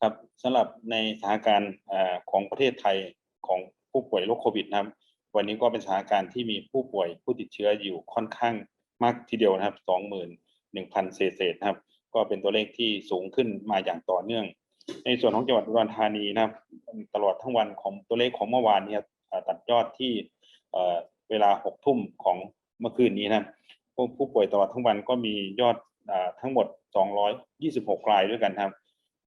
ครับสำหรับในสถานการณ์ของประเทศไทยของผู้ป่วยโรคโควิดนะครับ วันนี้ก็เป็นสถานการณ์ที่มีผู้ป่วยผู้ติดเชื้ออยู่ค่อนข้างมากทีเดียวนะครับสองหมื่นหนึ่งพันเศษนะครับ ก็เป็นตัวเลขที่สูงขึ้นมาอย่างต่อเนื่อง ในส่วนของจังหวัดอุดรธานีนะครับ ตลอดทั้งวันของตัวเลขของเมื่อวานนี้ครับเอ่อตัดยอดที่เวลาหกทุ่มของเมื่อคืนนี้นะครับผู้ป่วยตลอดทั้งวันก็มียอดทั้งหมด 226รายด้วยกันครับ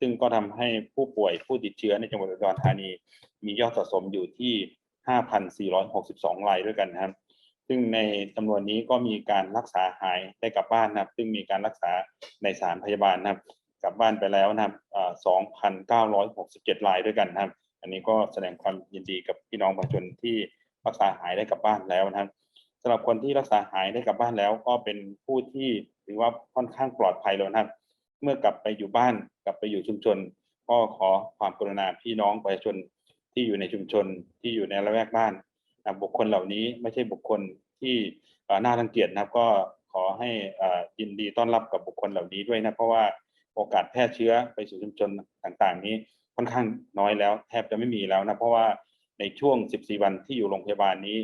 ซึ่งก็ทำให้ผู้ป่วยผู้ติดเชื้อในจังหวัดอุดรธานี มียอดสะสมอยู่ที่ 5,462 รายด้วยกันนะครับ ซึ่งในจำนวนนี้ก็มีการรักษาหายได้กลับบ้านนะครับ ซึ่งมีการรักษาในสถานพยาบาลนะครับ กลับบ้านไปแล้วนะครับ2,967 รายด้วยกันนะครับ อันนี้ก็แสดงความยินดีกับพี่น้องประชาชนที่รักษาหายได้กลับบ้านแล้วนะครับสำหรับคนที่รักษาหายได้กลับบ้านแล้ว ก็เป็นผู้ที่ถือว่าค่อนข้างปลอดภัยแล้วนะครับ เมื่อกลับไปอยู่บ้านกลับไปอยู่ชุมชน ก็ขอความกรุณาพี่น้องประชาชนที่อยู่ในชุมชนที่อยู่ในละแวกบ้านนะบุคคลเหล่านี้ไม่ใช่บุคคลที่น่ารังเกียจนะครับ ก็ขอให้อินดีต้อนรับกับบุคคลเหล่านี้ด้วยนะเพราะว่าโอกาสแพร่เชื้อไปสู่ชุมชนต่างๆ นี้ค่อนข้างน้อยแล้วแทบจะไม่มีแล้วนะเพราะว่าในช่วง 14 วันที่อยู่โรงพยาบาลนี้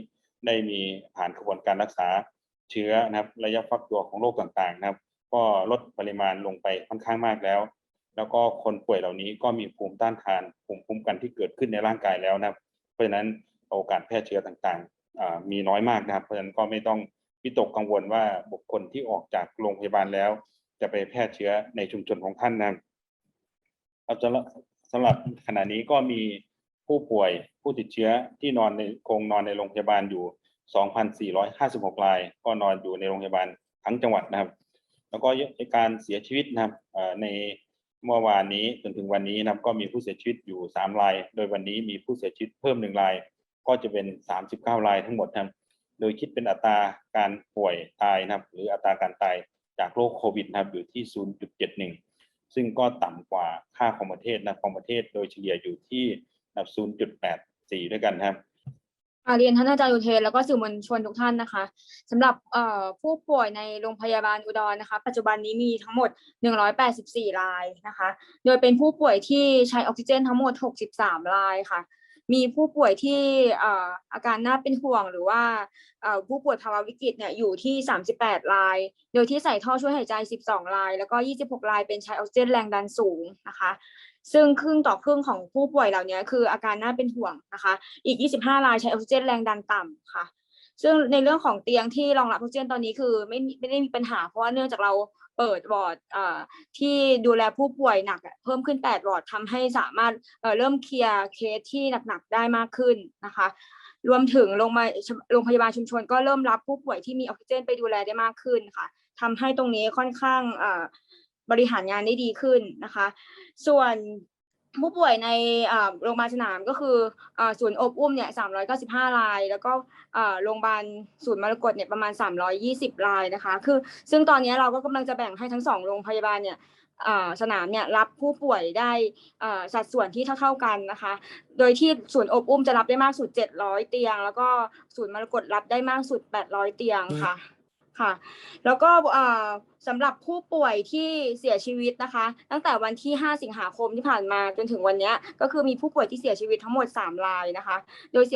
ได้มีผ่านกระบวนการรักษาเชื้อนะครับ ระยะฟักตัวของโรคต่างๆ นะครับ ก็ลดปริมาณลงไปค่อนข้างมากแล้ว แล้วก็คนป่วยเหล่านี้ก็มีภูมิต้านทานภูมิคุ้มกันที่เกิดขึ้นในร่างกายแล้วนะครับ เพราะฉะนั้นโอกาสแพร่เชื้อต่างๆมีน้อยมากนะครับ เพราะฉะนั้นก็ไม่ต้องวิตกกังวลว่าบุคคลที่ออกจากโรงพยาบาลแล้ว จะไปแพร่เชื้อในชุมชนของท่านนะครับครับสำหรับสำหรับขณะนี้ก็มีผู้ป่วยผู้ติดเชื้อที่นอนในคงนอนในโรงพยาบาลอยู่ 2,456 ราย ก็นอนอยู่ในโรงพยาบาลทั้งจังหวัดนะครับ แล้วก็การเสียชีวิตนะครับในเมื่อวานนี้จนถึงวันนี้นะครับก็มีผู้เสียชีวิตอยู่ 3 ราย โดยวันนี้มีผู้เสียชีวิตเพิ่มหนึ่งราย ก็จะเป็น 39 รายทั้งหมดนะครับโดยคิดเป็นอัตราการป่วยตายนะครับ หรืออัตราการตายจากโรคโควิดนะครับอยู่ที่ 0.71 ซึ่งก็ต่ำกว่าค่าของประเทศนะของประเทศโดยเฉลี่ยอยู่ที่ระดับ0.84 ด้วยกันนะครับ เรียนท่านอาจารย์อุเทนแล้วก็สื่อมวลชนทุกท่านนะคะสำหรับผู้ป่วยในโรงพยาบาลอุดรนะคะ ปัจจุบันนี้มีทั้งหมด 184 รายนะคะ โดยเป็นผู้ป่วยที่ใช้ออกซิเจนทั้งหมด 63 รายค่ะ มีผู้ป่วยที่อาการน่าเป็นห่วงหรือว่าผู้ป่วยภาวะวิกฤตเนี่ยอยู่ที่ 38 ราย โดยที่ใส่ท่อช่วยหายใจ 12 ราย แล้วก็ 26 รายเป็นใช้ออกซิเจนแรงดันสูงนะคะ ซึ่งครึ่งต่อครึ่งของผู้ป่วยเหล่านี้คืออาการน่าเป็นห่วงนะคะ อีก 25 รายใช้ออกซิเจนแรงดันต่ำค่ะ ซึ่งในเรื่องของเตียงที่รองรับออกซิเจนตอนนี้คือไม่ไม่ได้มีปัญหาเพราะว่าเนื่องจากเราเปิดวอร์ดที่ดูแลผู้ป่วยหนักเพิ่มขึ้น 8 วอร์ดทำให้สามารถเเริ่มเคลียร์เคสที่หนักๆได้มากขึ้นนะคะ รวมถึงโรงพยาบาลโรงพยาบาลชุมชนก็เริ่มรับผู้ป่วยที่มีออกซิเจนไปดูแลได้มากขึ้นค่ะทำให้ตรงนี้ค่อนข้างบริหารงานได้ดีขึ้นนะคะ ส่วน ผู้ป่วยในโรงพยาบาลสนามก็คือศูนย์อบอุ้มเนี่ย395ราย แล้วก็โรงพยาบาลศูนย์มรกตเนี่ยประมาณ320รายนะคะ คือซึ่งตอนนี้เราก็กำลังจะแบ่งให้ทั้งสองโรงพยาบาลเนี่ยสนามเนี่ยรับผู้ป่วยได้สัดส่วนที่เท่าๆกันนะคะ โดยที่ศูนย์อบอุ้มจะรับได้มากสุด 700 เตียง แล้วก็ศูนย์มรกตรับได้มากสุด 800 เตียงค่ะ ค่ะ แล้วก็สำหรับผู้ป่วยที่เสียชีวิตนะคะ ตั้งแต่วันที่ 5 สิงหาคมที่ผ่านมาจนถึงวันนี้ก็คือมีผู้ป่วยที่เสียชีวิตทั้งหมด 3 รายนะคะ โดยเสีย